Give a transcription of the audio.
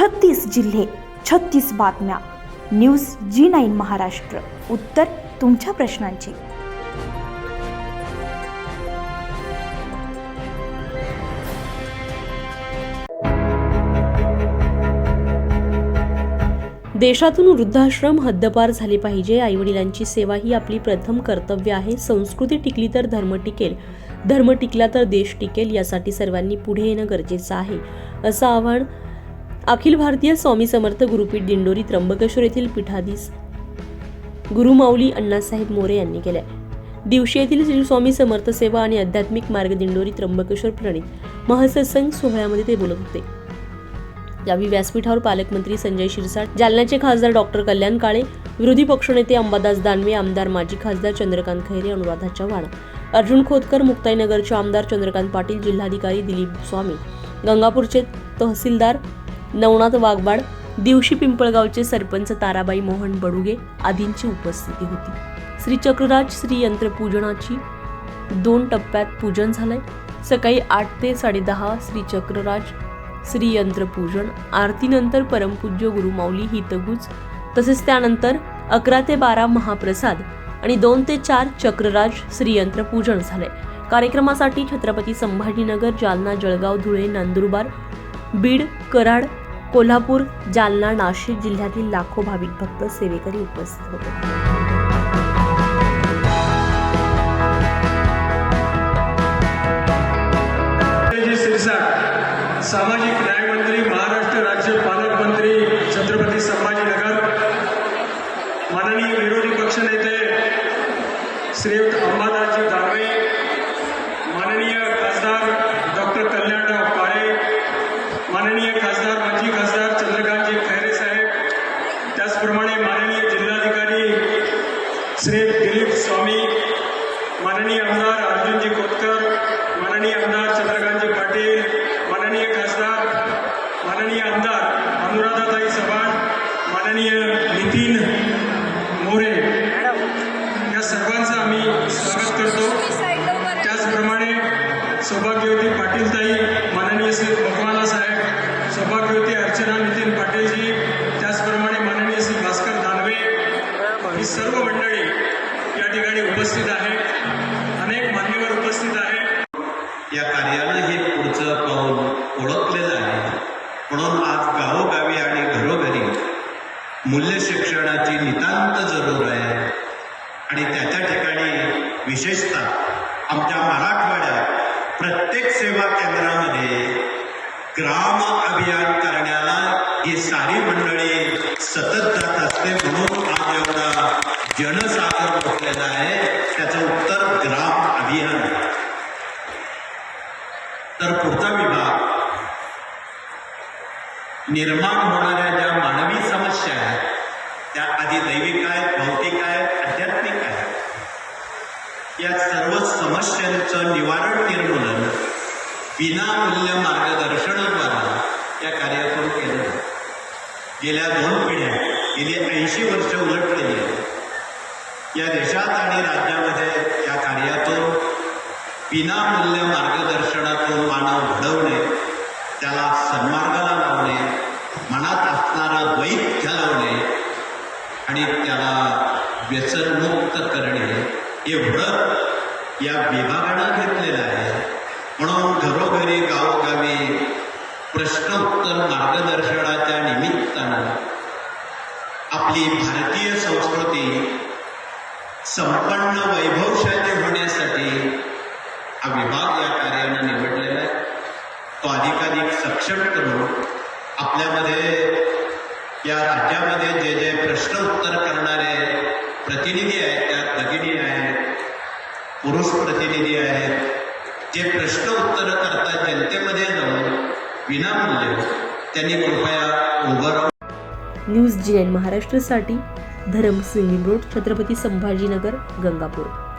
छत्तीस जिल्हे छत्तीस बातम्या. News G nine Maharashtra. उत्तर तुमच्या प्रश्नांची. देशातून वृद्धाश्रम हद्दपार झाले पाहिजे. आईवडिलांची सेवा ही आपली प्रथम कर्तव्य आहे. संस्कृती टिकली तर धर्म टिकेल. धर्म टिकला तर देश टिकेल यासाठी सर्वांनी पुढे येणं गरजेचं आहे. असं आव्हान अखिल भारतीय स्वामी समर्थ गुरुपीठ दिंडोरी त्र्यंबकेश्वर येथील पीठाधीश गुरुमाऊली अण्णासाहेब मोरे यांनी केल्या. दिवशी येथील श्री स्वामी समर्थ सेवा आणि आध्यात्मिक मार्ग दिंडोरी त्र्यंबकेश्वर प्रणित. महासत्संग सोहळ्यामध्ये ते बोलत होते. यावेळी व्यासपीठावर पालकमंत्री संजय शिरसाट जालन्याचे खासदार डॉक्टर कल्याण काळे विरोधी पक्षनेते अंबादास दानवे आमदार माजी खासदार चंद्रकांत खैरे अनुराधा चव्हाण अर्जुन खोतकर मुक्ताईनगरचे आमदार चंद्रकांत पाटील जिल्हाधिकारी दिलीप स्वामी गंगापूरचे तहसीलदार नवनाथ वाघबाड दिवशी पिंपळगावचे सरपंच ताराबाई मोहन बडुगे आदींची उपस्थिती होती. श्री चक्रराज श्री यंत्रपूजनाची दोन टप्प्यात पूजन झालंय. सकाळी आठ ते साडेदहा श्री चक्रराज श्री यंत्रपूजन आरतीनंतर परमपूज्य गुरुमाऊली हितगुज तसेच त्यानंतर अकरा ते बारा महाप्रसाद आणि दोन ते चार चक्रराज श्री यंत्रपूजन झाले कार्यक्रमासाठी छत्रपती संभाजीनगर जालना जळगाव धुळे नंदुरबार बीड कराड कोल्हापूर जालना नाशिक जिल्ह्यातील लाखो भाविक भक्त सेवेकरी उपस्थित होते. श्री दिलीप स्वामी माननीय आमदार अर्जुनजी खोतकर माननीय आमदार चंद्र पाटील माननीय खासदार माननीय आमदार अनुराधाताई चव्हाण माननीय नितीन मोरे या सर्वांचं आम्ही स्वागत करतो त्याचप्रमाणे सौभाग्यवती पाटीलताई माननीय श्री भगवाना साहेब सौभाग्यवती अर्चना नितीन पाटीलजी त्याचप्रमाणे माननीय श्री भास्कर दानवे ही सर्व मंडळी या ठिकाणी उपस्थित आहे. अनेक मान्यवर उपस्थित आहेत. या कार्यानं हे पुढचं पाऊल ओळखलेलं आहे म्हणून आज गावोगावी आणि घरोघरी मूल्य शिक्षणाची नितांत जरूर आहे. आणि त्याच्या ठिकाणी विशेषतः आमच्या मराठवाड्यात प्रत्येक सेवा केंद्रामध्ये ग्राम अभियान करण्याला ही सारी मंडळी सतत जात असते म्हणून आज एवढा जनसागर बसलेला आहे. अभियान तर पुढचा विभाग निर्माण होणाऱ्या ज्या मानवी समस्या आहेत त्या आधी दैविक आहेत भौतिक आहेत आध्यात्मिक आहेत. या सर्व समस्यांचं निवारण निर्मूलन विनामूल्य मार्गदर्शनाद्वारा या कार्यातून केलं गेल्या दोन पिढ्या गेली ऐंशी वर्ष उलटलेली आहेत. या देशात आणि राज्यामध्ये या विनामूल्य मार्गदर्शनातून मानव घडवणे त्याला सन्मार्गाला लावणे मनात असणारा द्वैत घालवणे आणि त्याला व्यसनमुक्त करणे एवढं या विभागानं घेतलेलं आहे. म्हणून घरोघरी गावोगावी प्रश्नोत्तर मार्गदर्शनाच्या निमित्तानं आपली भारतीय संस्कृती संपन्न वैभवशाली होण्यासाठी हा विभाग या कार्यानं निवडलेला आहे. तो अधिकाधिक सक्षम करून आपल्यामध्ये या राज्यामध्ये जे जे प्रश्न उत्तर करणारे प्रतिनिधी आहेत त्यात भगिनी आहेत पुरुष प्रतिनिधी आहेत जे प्रश्न उत्तर करतात जनतेमध्ये जाऊन विनामूल्य त्यांनी कृपया उभं राहून न्यूज जी एन महाराष्ट्रसाठी धरमसिंग रोड छत्रपती संभाजीनगर गंगापूर.